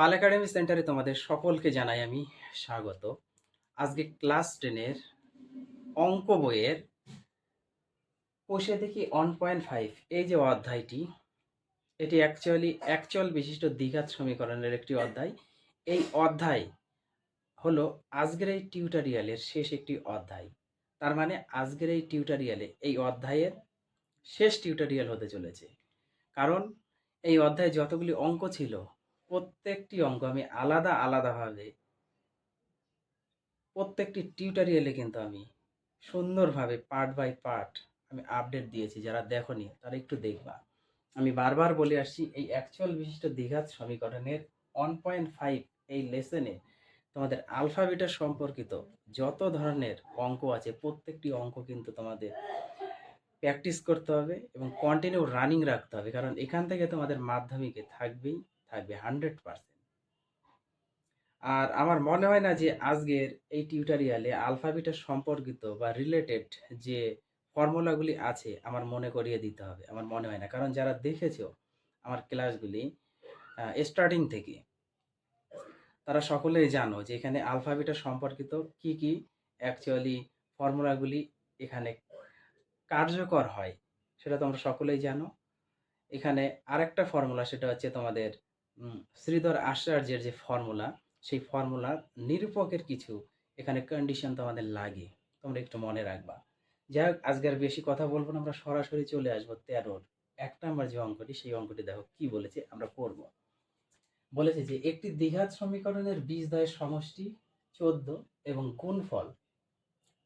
পাল academy সেন্টারে তোমাদের সকলকে জানাই আমি স্বাগত। আজকে ক্লাস টেনের অঙ্ক বইয়ের কোষে দেখি ওয়ান পয়েন্ট ফাইভ এই যে অধ্যায়টি, এটি অ্যাকচুয়ালি অ্যাকচুয়াল বিশিষ্ট দ্বিঘাত সমীকরণের একটি অধ্যায়। এই অধ্যায় হলো আজকের এই টিউটোরিয়ালের শেষ একটি অধ্যায়। তার মানে আজকের এই টিউটোরিয়ালে, এই অধ্যায়ের শেষ টিউটোরিয়াল হতে চলেছে। কারণ এই অধ্যায়ে যতগুলি অঙ্ক ছিল প্রত্যেকটি অঙ্ক আমি আলাদা আলাদাভাবে প্রত্যেকটি টিউটোরিয়ালে কিন্তু আমি সুন্দরভাবে পার্ট বাই পার্ট আমি আপডেট দিয়েছি, যারা দেখনি তারা একটু দেখবা। আমি বারবার বলে আসছি, এই অ্যাকচুয়াল বিশিষ্ট দ্বিঘাত সমীকরণের ওয়ান পয়েন্ট ফাইভ এই লেসনে তোমাদের আলফাবেটার সম্পর্কিত যত ধরনের অঙ্ক আছে, প্রত্যেকটি অঙ্ক কিন্তু তোমাদের প্র্যাকটিস করতে হবে এবং কন্টিনিউ রানিং রাখতে হবে, কারণ এখান থেকে তোমাদের মাধ্যমিকে থাকবেই। থাকবে হান্ড্রেড পার্সেন্ট। আর আমার মনে হয় না যে আজকের এই টিউটোরিয়ালে আলফাবেটের সম্পর্কিত বা রিলেটেড যে ফর্মুলাগুলি আছে আমার মনে করিয়ে দিতে হবে, আমার মনে হয় না। কারণ যারা দেখেছ আমার ক্লাসগুলি স্টার্টিং থেকে, তারা সকলেই জানো যে এখানে আলফাবেটের সম্পর্কিত কি কি অ্যাকচুয়ালি ফর্মুলাগুলি এখানে কার্যকর হয়, সেটা তোমরা সকলেই জানো। এখানে আরেকটা ফর্মুলা, সেটা হচ্ছে তোমাদের শ্রীধর আচার্যের যে ফর্মুলা সেই ফর্মুলা নিরূপকের কিছু এখানে কন্ডিশন তোমাদের লাগে। তোমরা একটু মনে রাখবা। যাই হোক, আজকে আর বেশি কথা বলব না, আমরা সরাসরি চলে আসব তেরোর। এক নম্বর যে অঙ্কটি, সেই অঙ্কটি দেখো কি বলেছে, আমরা পড়ব। বলেছে যে, একটি দ্বিঘাত সমীকরণের বীজদ্বয়ের সমষ্টি চোদ্দ এবং গুণফল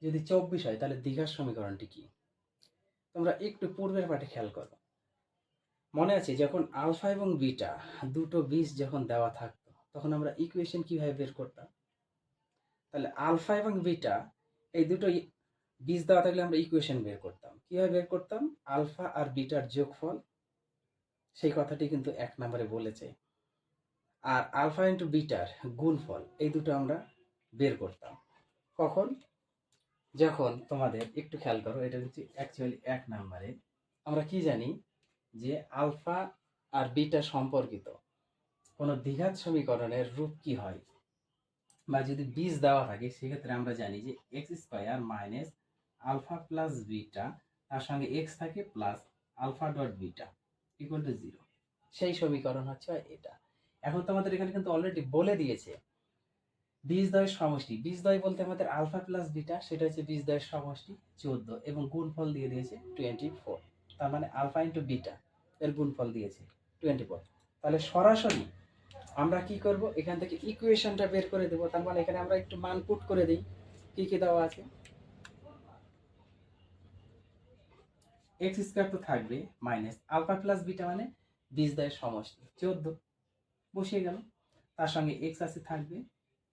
যদি চব্বিশ হয়, তাহলে দ্বিঘাত সমীকরণটি কি? তোমরা একটু পূর্বের পাঠে খেয়াল করো। মনে আছে যখন আলফা এবং বিটা দুটো বীজ যখন দেওয়া থাকতো, তখন আমরা ইকুয়েশন কীভাবে বের করতাম? তাহলে আলফা এবং বিটা এই দুটো বীজ দেওয়া থাকলে আমরা ইকুয়েশন বের করতাম। কীভাবে বের করতাম? আলফা আর বিটার যোগফল, সেই কথাটি কিন্তু এক নম্বরে বলেছে। আর আলফা ইন্টু বিটার গুণফল, এই দুটো আমরা বের করতাম। কখন? যখন তোমাদের একটু খেয়াল করো, এটা হচ্ছে অ্যাকচুয়ালি এক নম্বরে। আমরা কি জানি? যে আলফা আর বিটা সম্পর্কিত। কোনো দ্বিঘাত সমীকরণের রূপ কি হয়? বা যদি বীজ দেওয়া থাকে, সেক্ষেত্রে আমরা জানি যে X square minus alpha plus beta, তার সঙ্গে এক্স থাকে plus alpha dot beta equal to zero সেই সমীকরণ হচ্ছে এটা। এখন তোমাদের এখানে কিন্তু অলরেডি বলে দিয়েছে বীজদ্বয়ের সমষ্টি। বীজদ্বয় বলতে আমাদের আলফা প্লাস বিটা, সেটা হচ্ছে বীজদ্বয়ের সমষ্টি, চোদ্দ, এবং গুণফল দিয়ে দিয়েছে টোয়েন্টি ফোর তার মানে আলফা ইন্টু বিটা। এর গুণফল দিয়েছে টোয়েন্টি ফোর তাহলে সরাসরি আমরা কি করব? এখান থেকে ইকুয়েশনটা বের করে দেবো। তার মানে এখানে আমরা একটু মান পুট করে দিই। কি কি দেওয়া আছে? এক্স স্কোয়ার তো থাকবে মাইনাস আলফা প্লাস বিটা মানে বিশ বীজদ্বয়ের সমষ্টি। চোদ্দ। বসিয়ে গেল। তার সঙ্গে এক্স আছে থাকবে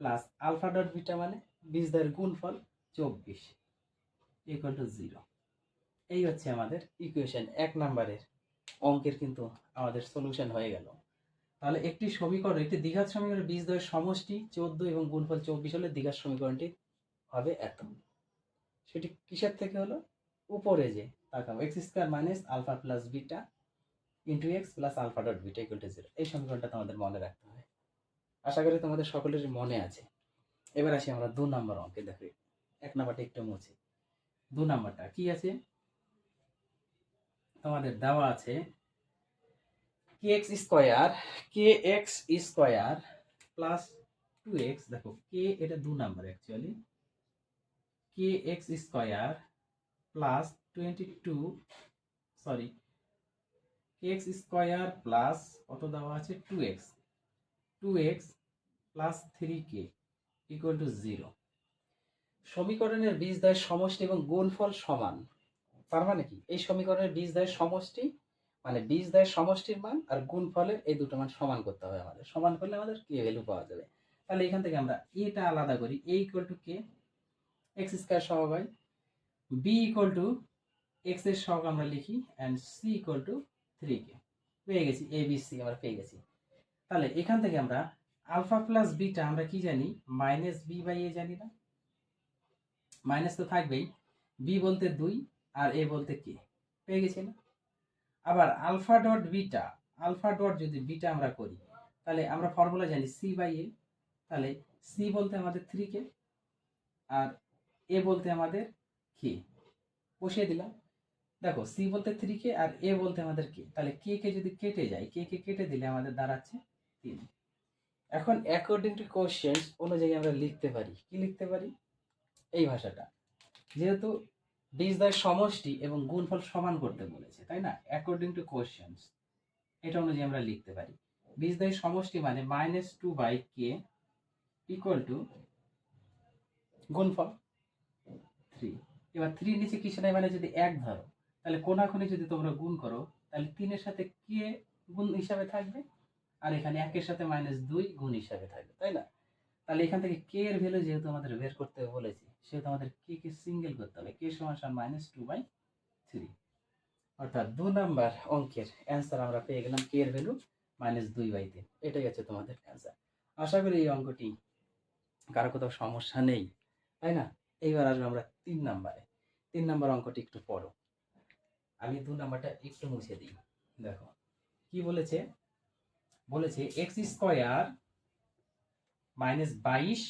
প্লাস আলফা ডট বিটা মানে বীজদ্বয়ের গুণফল চব্বিশ ইকুয়াল টু জিরো এই হচ্ছে আমাদের ইকুয়েশন এক নাম্বারের অঙ্কের কিন্তু আমাদের সলিউশন হয়ে গেল। তাহলে একটি সমীকরণ, একটি দ্বিঘাত সমীকরণের বীজদ্বয়ের সমষ্টি চোদ্দ এবং গুণফল চব্বিশ হলে দ্বিঘাত সমীকরণটি হবে এত। সেটি কিসের থেকে হলো? উপরে যে, তাকাও X square minus alpha plus beta into X plus alpha dot beta equal to zero এই সমীকরণটা তোমাদের মনে রাখতে হবে। আশা করি তোমাদের সকলের মনে আছে। এবার আসি আমরা দু নম্বর অঙ্কে, দেখো, এক নম্বরটা একটু মুছি। দু নম্বরটা কি আছে? তোমাদের দেওয়া আছে K X square K X square plus two X দেখো কে এটা দু number actually K X square plus twenty two sorry K X square plus কত দেওয়া আছে? Two X two X plus three K equal to zero সমীকরণের বীজদ্বয়ের সমষ্টি এবং গুণফল সমান। তার মানে কি? এই সমীকরণের বীজদ্বয়ের সমষ্টি মানে বীজদ্বয়ের সমষ্টির মান আর গুণ গুণফলের এই দুটো মান সমান করতে হবে আমাদের। সমান করলে আমাদের কে ভ্যালু পাওয়া যাবে? তাহলে এখান থেকে আমরা এটা আলাদা করি। A equal to K X square হয়। বি ইকুয়াল টু এক্সের সহগ আমরা লিখি and C equal to three K পেয়ে গেছি এ বি সি আমরা পেয়ে গেছি। তাহলে এখান থেকে আমরা আলফা প্লাস বিটা আমরা কি জানি? মাইনাস বি বাই এ জানি না। মাইনাস তো থাকবেই। বি বলতে দুই আর এ বলতে কে? পেয়ে গেছি না? আবার alpha dot beta, alpha dot যদি বিটা আমরা করি, তাহলে আমরা ফর্মুলা জানি সি বাই এ তাহলে সি বলতে আমাদের থ্রি কে, আর এ বলতে আমাদের কে? বসিয়ে দিলাম। দেখো সি বলতে থ্রি কে আর এ বলতে আমাদের কে, তাহলে কে কে যদি কেটে যায় কে কে কেটে দিলে আমাদের দাঁড়াচ্ছে তিন। এখন অ্যাকর্ডিং টু কোশ্চেন্স অনুযায়ী আমরা লিখতে পারি। কি লিখতে পারি? এই ভাষাটা। যেহেতু বীজদ্বয়ের সমষ্টি এবং গুণফল সমান করতে বলেছে, তাই না? অ্যাকর্ডিং টু কোশ্চেন্স এটা অনুযায়ী আমরা লিখতে পারি। বীজদ্বয়ের সমষ্টি মানে minus two by k equal to গুণফল থ্রি এবার থ্রি নিচে কিছু নাই মানে যদি এক ধরো, তাহলে কোনাখুনি যদি তোমরা গুণ করো, তাহলে তিনের সাথে কে গুণ হিসাবে থাকবে, আর এখানে একের সাথে মাইনাস দুই গুণ হিসাবে থাকবে, তাই না? তাহলে এখান থেকে কে এর ভ্যালু যেহেতু আমাদের বের করতে বলেছি সেহেতু আমাদের কে কে সিঙ্গেল করতে হবে? কে সমান সমান মাইনাস টু বাই থ্রি অর্থাৎ দু নাম্বার অঙ্কের অ্যান্সার আমরা পেয়ে গেলাম কে এর ভ্যালু মাইনাস দুই বাই তিন এটাই হচ্ছে তোমাদের অ্যান্সার আশা করি এই অঙ্কটি কারও কোথাও সমস্যা নেই, তাই না? এইবার আসব আমরা তিন নাম্বারে তিন নাম্বার অঙ্কটি একটু পড়ো। আমি দু নাম্বারটা একটু মুছে দিই। দেখো, কি বলেছে? বলেছে এক্স স্কোয়ার মাইনাস বাইশ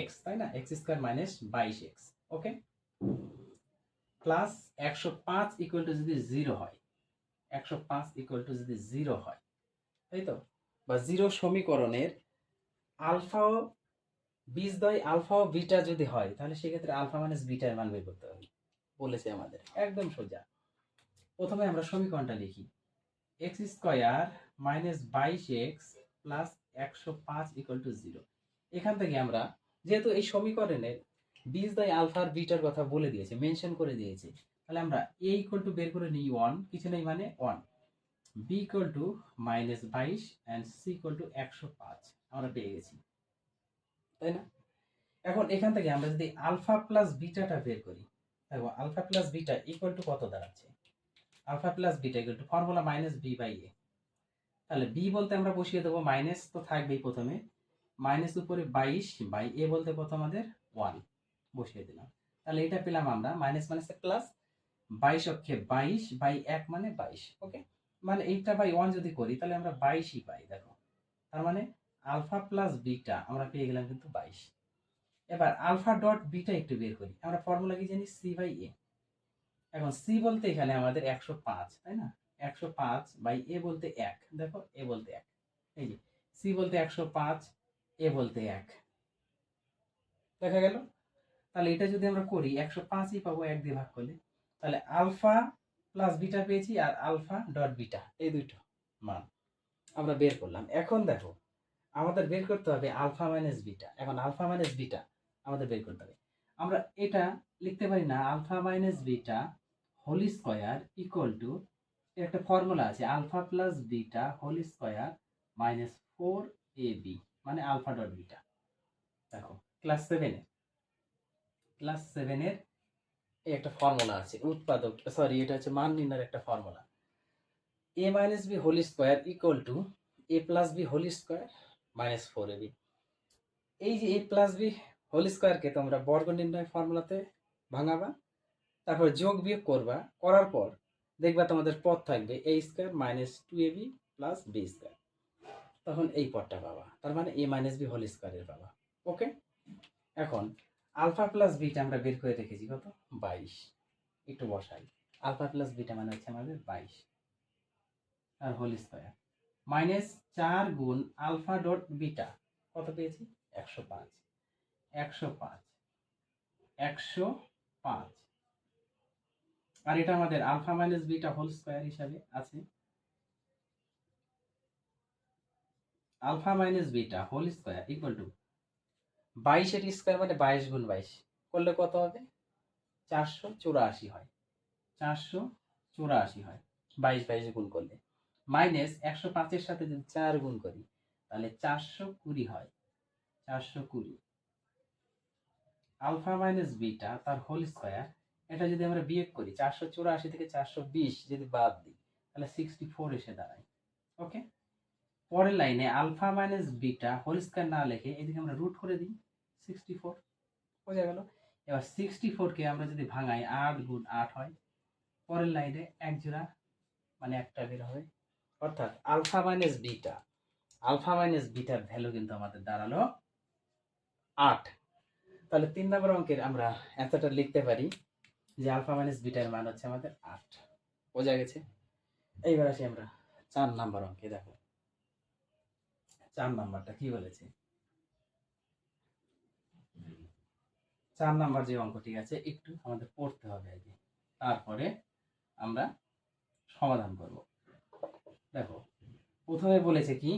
এক্স তাই না? এক্স স্কোয়ার মাইনাস বাইশ এক্স ওকে প্লাস একশো পাঁচ ইকুয়াল টু যদি জিরো হয়, একশো পাঁচ ইকুয়াল টু যদি জিরো হয়, তাই তো? বা জিরো সমীকরণের আলফা ও বীজদ্বয় আলফা ও বিটা যদি হয়, তাহলে সেক্ষেত্রে আলফা মাইনাস বিটার মান বের করতে হবে, বলেছে আমাদের। একদম সোজা। প্রথমে আমরা সমীকরণটা লিখি। এক্স স্কোয়ার মাইনাস বাইশ এক্স প্লাস একশো পাঁচ ইকুয়াল টু জিরো এখান থেকে আমরা যেহেতু এই সমীকরণের বীজদ্বয় আলফার বিটার কথা বলে দিয়েছে মেনশন করে দিয়েছে, তাহলে আমরা এ ইকুয়াল টু বের করে নিই ওয়ান কিছু নেই মানে one b equal to minus বাইশ অ্যান্ড সি ইকুয়াল টু একশো পাঁচ, আমরা পেয়ে গেছি। তাই না? এখন এখান থেকে আমরা যদি আলফা প্লাস বিটাটা বের করি, দেখো alpha plus beta equal to কত দাঁড়াচ্ছে? Alpha plus beta equal to formula minus b by a তাহলে বি বলতে আমরা বসিয়ে দেবো মাইনাস তো থাকবেই প্রথমে। মাইনাস উপরে বাইশ বাই এ বলতে কত আমাদের? ওয়ান। বসিয়ে দিলাম। তাহলে এটা পেলাম আমরা মাইনাস মাইনাস প্লাস বাইশ অক্ষে বাইশ বাই এক মানে বাইশ ওকে মানে এইটা বাই ওয়ান যদি করি, তাহলে আমরা বাইশই পাই, দেখো। তার মানে আলফা প্লাস বিটা, আমরা পেয়ে গেলাম কিন্তু বাইশ। এবার আলফা ডট বিটা একটু বের করি। আমরা ফর্মুলা কি জানি? সি বাই এ এখন সি বলতে এখানে আমাদের একশো পাঁচ, তাই না? একশো পাঁচ বাই এ বলতে এক। দেখো এ বলতে এক। এই যে সি বলতে একশো পাঁচ এ বলতে এক। দেখা গেল। তাহলে এটা যদি আমরা করি, একশো পাঁচই পাবো এক দিয়ে ভাগ করলে। তাহলে আলফা প্লাস বিটা পেয়েছি আর আলফা ডট বিটা, এই দুটো মান আমরা বের করলাম। এখন দেখো, আমাদের বের করতে হবে আলফা মাইনাস বিটা। এখন আলফা মাইনাস বিটা আমাদের বের করতে হবে। আমরা এটা লিখতে পারি না, alpha minus beta whole square equal to একটা ফর্মুলা আছে, alpha plus beta whole square minus four a b. মানে আলফা ডট বিটা। দেখো ক্লাস সেভেনে ক্লাস সেভেনের এই একটা ফর্মুলা আছে, উৎপাদক সরি এটা হচ্ছে মান নির্ণয়ের একটা formula a minus b whole square equal to a plus b whole square minus four a b এই যে এ প্লাস বি হোল স্কোয়ারকে তোমরা বর্গ নির্ণয় ফর্মুলাতে ভাঙাবা, তারপর যোগ বিয়োগ করবা, করার পর দেখবা তোমাদের পদ থাকবে a square minus two a b plus b square তখন এই পদটা পাবা। তার মানে এ মাইনাস বি হোল স্কোয়ারের পাবা। ওকে এখন আলফা প্লাস বিটা আমরা বের করে রেখেছি কত? বাইশ। একটু বসাই। আলফা প্লাস বিটা মানে হচ্ছে আমাদের বাইশ। আর হোল স্কোয়ার মাইনাস চার গুণ আলফা ডট বিটা কত পেয়েছি? একশো পাঁচ। একশো পাঁচ। একশো পাঁচ। আর এটা আমাদের alpha minus beta whole square হিসাবে আছে। Alpha minus beta whole square equal to বাইশের স্কোয়ার মানে বাইশ গুণ বাইশ। করলে কত হবে? চারশো চুরাশি হয়। চারশো চুরাশি হয়। বাইশ বাইশ গুণ করলে। মাইনাস একশো পাঁচের সাথে যদি চার গুণ করি, তাহলে চারশো কুড়ি হয়। চারশো কুড়ি। আলফা মাইনাস বিটা তার হোল স্কোয়ার, এটা যদি আমরা বিয়োগ করি, চারশো চুরাশি থেকে চারশো বিশ যদি বাদ দিই, তাহলে সিক্সটি ফোর এসে দাঁড়ায়। ওকে পরের লাইনে alpha minus beta whole square না লিখে এদিকে আমরা রুট করে দিই সিক্সটি ফোর বোঝা গেল। এবার সিক্সটি ফোরকে আমরা যদি ভাঙাই, আট গুণ আট হয়, পরের লাইনে এক জোড়া মানে একটা বের হবে। অর্থাৎ alpha minus beta, alpha minus bitter value কিন্তু আমাদের দাঁড়াল আট। তাহলে তিন নম্বর অঙ্কের আমরা অ্যান্সারটা লিখতে পারি যে আলফা মাইনাস বিটার মান হচ্ছে আমাদের আট। বোঝা গেছে? এইবার আসি আমরা চার নাম্বার অঙ্কে, দেখো। চার নাম্বারটা, কি বলেছে? চার নাম্বার যে অঙ্কটি আছে, একটু আমাদের পড়তে হবে আগে। তারপরে আমরা সমাধান করব। দেখো, প্রথমে বলেছে কি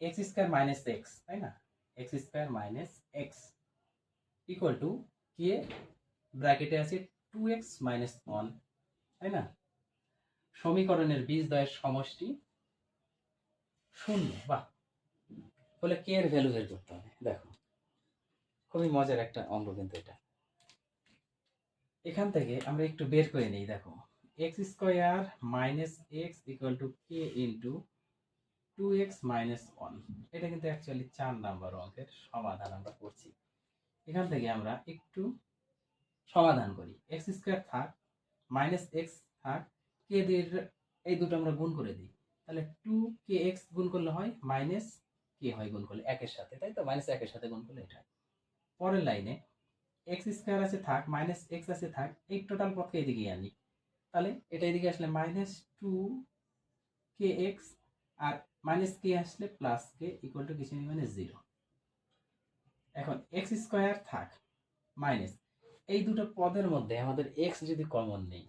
এক্স স্কোয়ার মাইনাস এক্স তাই না? X square minus x equal to k ব্র্যাকেটে আছে টু এক্স মাইনাস ওয়ান তাই না? সমীকরণের বীজদ্বয়ের সমষ্টি শূন্য, বাহ! বলে কে এর ভ্যালু বের করতে হবে। দেখো, খুবই মজার একটা অঙ্ক কিন্তু এটা। এখান থেকে আমরা একটু বের করে নিই, দেখো। X square minus x equal to k into two x minus one এটা কিন্তু অ্যাকচুয়ালি চার নাম্বার অঙ্কের সমাধান আমরা করছি। এখান থেকে আমরা একটু সমাধান করি। এক্স স্কোয়ার থাক মাইনাস এক্স থাক কে দিয়ে এই দুটো আমরা গুণ করে দিই। তাহলে টু কে এক্স গুণ করলে হয় মাইনাস কে হয় গুণ করলে একের সাথে, তাই তো? মাইনাস একের সাথে গুণ করলে এটা। পরের লাইনে এক্স স্কোয়ার আছে, থাক মাইনাস এক্স আছে, থাক, এই টোটাল পথকে এদিকে আনি। তাহলে এটা এদিকে আসলে মাইনাস টু কে এক্স আর মাইনাস কে আসলে প্লাস কে ইকুয়াল টু কিছু মানে জিরো এখন এক্স স্কোয়ার থাক মাইনাস এই দুটো পদের মধ্যে আমাদের এক্স যদি কমন নেই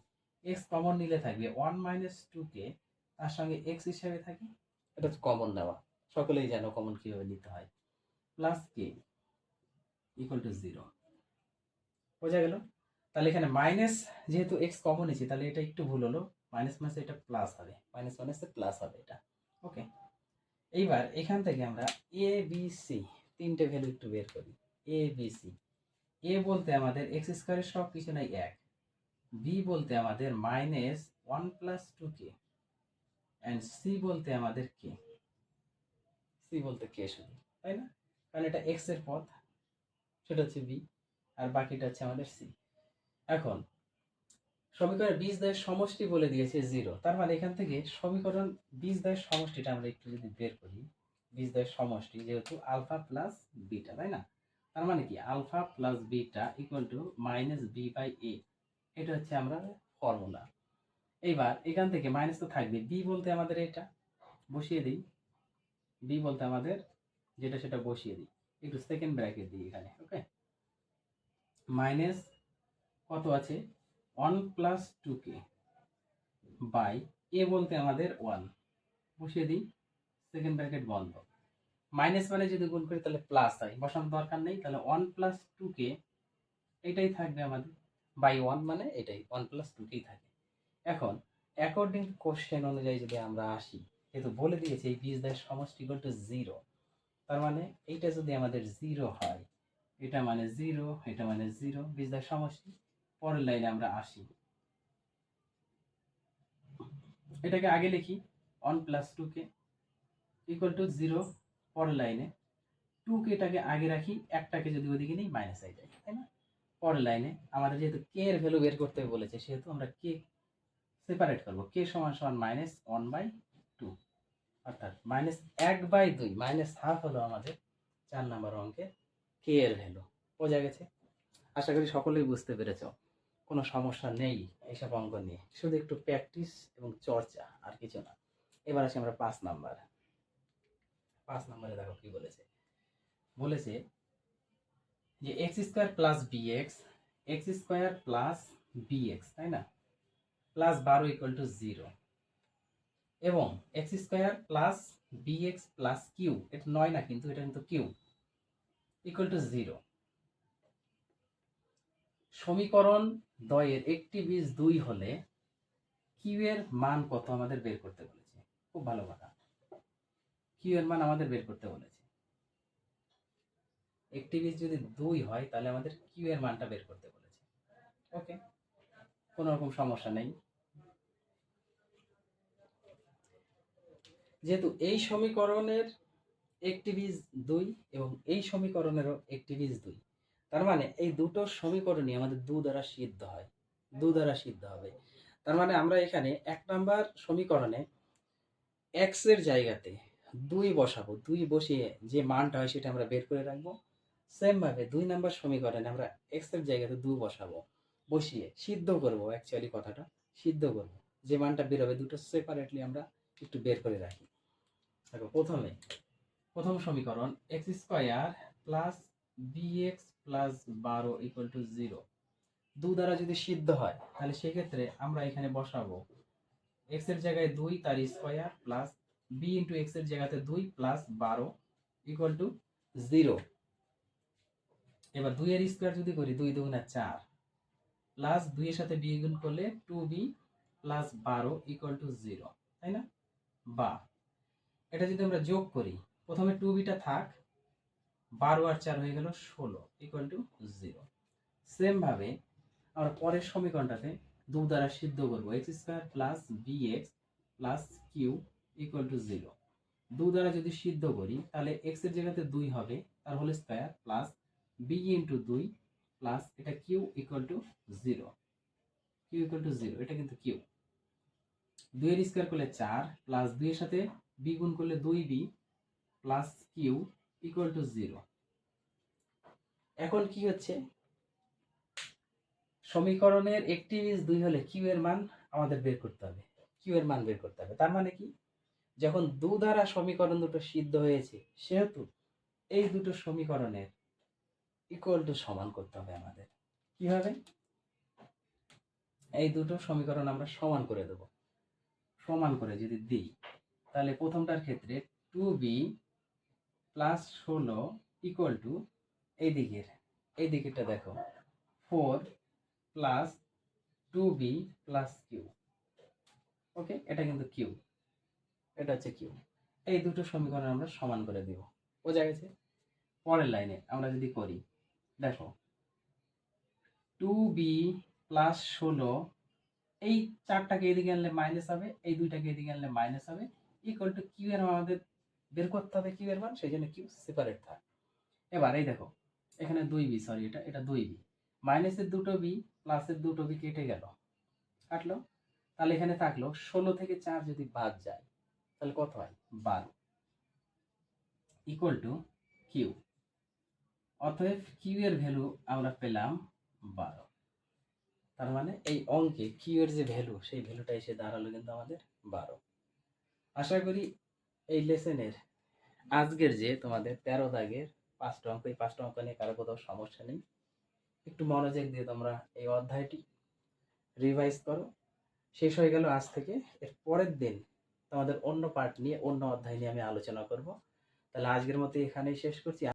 এক্স কমন নিলে থাকবে ওয়ান মাইনাস টু কে তার সঙ্গে এক্স হিসাবে থাকে? এটা কমন নেওয়া। সকলেই জানো কমন কীভাবে নিতে হয়। Plus k equal to zero বোঝা গেল? তাহলে এখানে মাইনাস যেহেতু এক্স কমন নিয়েছি তাহলে এটা একটু ভুল হলো। মাইনাস মাইনাস এটা প্লাস হবে। মাইনাস মাইনাস প্লাস হবে এটা। ওকে এইবার এখান থেকে আমরা এ বি সি তিনটে ভ্যালু একটু বের করি। এ বি সি এ বলতে আমাদের এক্স স্কোয়ারের সব কিছু নাই এক। বি বলতে আমাদের minus one plus two k and c বলতে আমাদের কে সি বলতে কে শুধু তাই না? কারণ এটা এক্সের পথ, সেটা হচ্ছে বি আর বাকিটা হচ্ছে আমাদের সি এখন সমীকরণের বীজ দায়ের সমষ্টি বলে দিয়েছে জিরো তার মানে এখান থেকে সমীকরণ বীজ দায়ের সমষ্টিটা আমরা একটু যদি বের করি, বীজ দায়ের সমষ্টি যেহেতু আলফা প্লাস বিটা, তাই না? তার মানে কি? Alpha plus beta equal to minus b by a এটা হচ্ছে আমরা ফর্মুলা এইবার এখান থেকে মাইনাস তো থাকবে বি বলতে আমাদের এটা, বসিয়ে দিই। বি বলতে আমাদের যেটা সেটা বসিয়ে দিই। একটু সেকেন্ড ব্র্যাকেট দিই এখানে ওকে মাইনাস কত আছে? One plus two k by a বলতে আমাদের ওয়ান বসিয়ে দিই সেকেন্ড ব্র্যাকেট বন্ধ। মাইনাস মানে যদি গুণ করি তাহলে প্লাস হয় বসানোর দরকার নেই। তাহলে ওয়ান প্লাস টু কে এটাই থাকবে আমাদের। বাই ওয়ান মানে এটাই ওয়ান প্লাস টু কেই থাকে এখন অ্যাকর্ডিং কোশ্চেন অনুযায়ী যদি আমরা আসি যেহেতু বলে দিয়েছে, এই বীজ দেয় সমষ্টি ইকুয়াল টু জিরো তার মানে এইটা যদি আমাদের জিরো হয়, এটা মানে জিরো এটা মানে জিরো বীজ দেয় সমষ্টি। পরের লাইনে আমরা আসি। এটাকে আগে লিখি one plus two k equal to zero পরের লাইনে। টু কেটাকে আগে রাখি, একটাকে যদি ওদিকে নিই মাইনাস হয়ে যায়, তাই না? পরের লাইনে, আমাদের যেহেতু কে এর ভ্যালু বের করতে বলেছে, সেহেতু আমরা কে সেপারেট করব। কে সমান সমান মাইনাস ওয়ান বাই অর্থাৎ মাইনাস এক বাই দুই মাইনাস হাফ হলো আমাদের চার নাম্বার অঙ্কে কে এর ভ্যালু বোঝা গেছে? আশা করি সকলেই বুঝতে পেরেছ। কোনো সমস্যা নেই এইসব অঙ্ক নিয়ে। শুধু একটু প্র্যাকটিস এবং চর্চা, আর কিছু না। এবার আসি আমরা পাঁচ নাম্বার পাঁচ নাম্বারে দেখো কি বলেছে। বলেছে যে x square plus b x x square plus b x তাই না? প্লাস বারো ইকুয়াল টু জিরো এবং x square plus b x plus q, এটা নয় না কিন্তু, এটা কিন্তু কিউ ইকুয়াল টু জিরো সমীকরণ দয়ের একটি বীজ দুই হলে কিউ এর মান কত আমাদের বের করতে বলেছে? খুব ভালো কথা। কিউ এর মান আমাদের বের করতে বলেছে। একটি বীজ যদি দুই হয়, তাহলে আমাদের কিউ এর মানটা বের করতে বলেছে। ওকে? কোনো রকম সমস্যা নেই। যেহেতু এই সমীকরণের একটি বীজ দুই এবং এই সমীকরণেরও একটি বীজ দুই। তার মানে এই দুটো সমীকরণই আমাদের দু দ্বারা সিদ্ধ হয়। দু দ্বারা সিদ্ধ হবে। তার মানে আমরা এখানে এক নাম্বার সমীকরণে এক্সের জায়গাতে দুই বসাবো, দুই বসিয়ে যে মানটা হয় সেটা আমরা বের করে রাখব। সেম ভাবে দুই নাম্বার সমীকরণে আমরা এক্সের জায়গাতে দু বসাবো, বসিয়ে সিদ্ধ করব অ্যাকচুয়ালি কথাটা, সিদ্ধ করব। যে মানটা বেরোবে দুটো সেপারেটলি আমরা একটু বের করে রাখি। দেখো, প্রথমে, প্রথম সমীকরণ x square plus b x plus বারো ইকুয়াল টু জিরো দু দ্বারা যদি সিদ্ধ হয়, তাহলে সেক্ষেত্রে আমরা এখানে বসাবো এক্স জায়গায় দুই, তার square plus b into x জায়গাতে দুই প্লাস বারো ইকুয়াল টু জিরো এবার দুই এর স্কোয়ার যদি করি, দুই দুগুণা চার প্লাস দুইয়ের সাথে বি গুণ করলে টু বি প্লাস বারো ইকুয়াল টু জিরো তাই না? বা এটা যদি আমরা যোগ করি, প্রথমে টু বিটা থাক, বারো আর চার হয়ে গেল ষোলো ইকুয়াল টু জিরো সেম ভাবে আমরা পরের সমীকরণটাতে দু দ্বারা সিদ্ধ করব x square plus b x plus q equal to zero দু দ্বারা যদি সিদ্ধ করি, তাহলে এক্সের জায়গাতে দুই হবে, তার whole square plus b into দুই প্লাস এটা q equal to zero q equal to zero এটা কিন্তু কিউ দুইয়ের স্কোয়ার করলে চার প্লাস দুইয়ের সাথে বি গুণ করলে দুই b plus q equal to zero এখন কি হচ্ছে? সমীকরণের একটি বীজ দুই হলে কিউ এর মান আমাদের বের করতে হবে। কিউ এর মান বের করতে হবে। তার মানে কি? যখন দু দ্বারা সমীকরণ দুটো সিদ্ধ হয়েছে, সেহেতু এই দুটো সমীকরণের ইকুয়াল টু সমান করতে হবে আমাদের। কীভাবে? এই দুটো সমীকরণ আমরা সমান করে দেব। সমান করে যদি দিই তাহলে প্রথমটার ক্ষেত্রে টু বি প্লাস ষোলো ইকুয়াল টু এই দিকের। এই দিকেরটা দেখো four plus two b plus q okay এটা কিন্তু কিউ এটা হচ্ছে কিউ এই দুটো সমীকরণ আমরা সমান করে দিব। বোঝা গেছে? পরের লাইনে আমরা যদি করি, দেখো টু বি প্লাস ষোলো, এই চারটাকে এদিকে আনলে মাইনাস হবে, এই দুইটাকে এদিকে আনলে মাইনাস হবে ইকুয়াল টু কিউ এর আমাদের বের করতে হবে কিউ এর মান সেই জন্য কিউ সেপারেট থাক। এবার এই দেখো, এখানে দুই বি সরি এটা এটা দুই বি মাইনাসের দুটো বি প্লাসের দুটো বি কেটে গেল। কাটলো। তাহলে এখানে থাকল ষোলো থেকে চার যদি বাদ যায়, তাহলে কত হয়? বারো। ইকুয়াল টু কিউ অতএব কিউ এর ভ্যালু আমরা পেলাম বারো। তার মানে এই অঙ্কে কিউ এর যে ভ্যালু, সেই ভ্যালুটা এসে দাঁড়াল কিন্তু আমাদের বারো। আশা করি এই লেসনের আজকের যে তোমাদের তেরো দাগের পাঁচটা অঙ্ক, এই পাঁচটা অঙ্ক নিয়ে কারও কোথাও সমস্যা নেই। একটু মনোযোগ দিয়ে তোমরা এই অধ্যায়টি রিভাইজ করো। শেষ হয়ে গেল আজ থেকে। এর পরের দিন তোমাদের অন্য পার্ট নিয়ে, অন্য অধ্যায় নিয়ে আমি আলোচনা করব। তাহলে আজকের মতো এখানেই শেষ করছি।